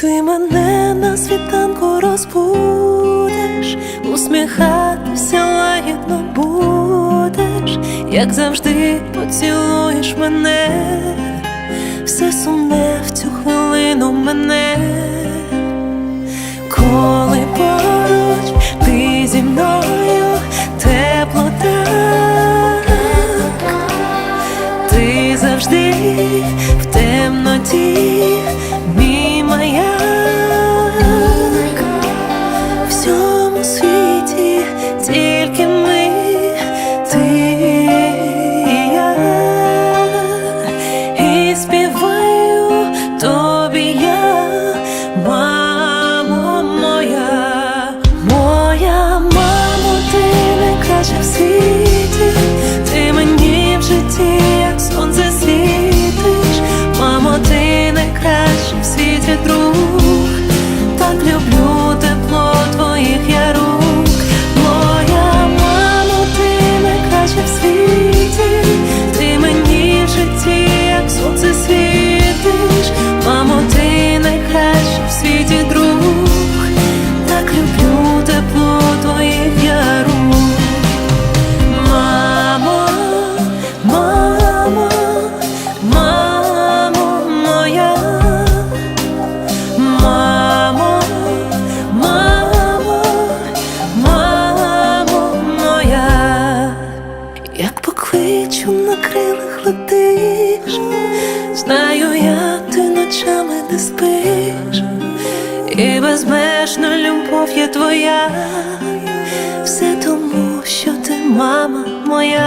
Ти мене на світанку розбудеш, усміхатися лагідно будеш, як завжди поцілуєш мене, все сумне в цю хвилину мене, коли поруч ти зі мною тепло так, ти завжди в темноті, всьому світі тільки ми, ти і я, і співаю тобі я, мамо моя, моя мамо, ти найкраща в світі, ти мені в житті, як сонце світиш, мамо, ти найкраща в світі друг, летиш, знаю я, ти ночами не спиш, і безмежна любов є твоя, все тому, що ти мама моя.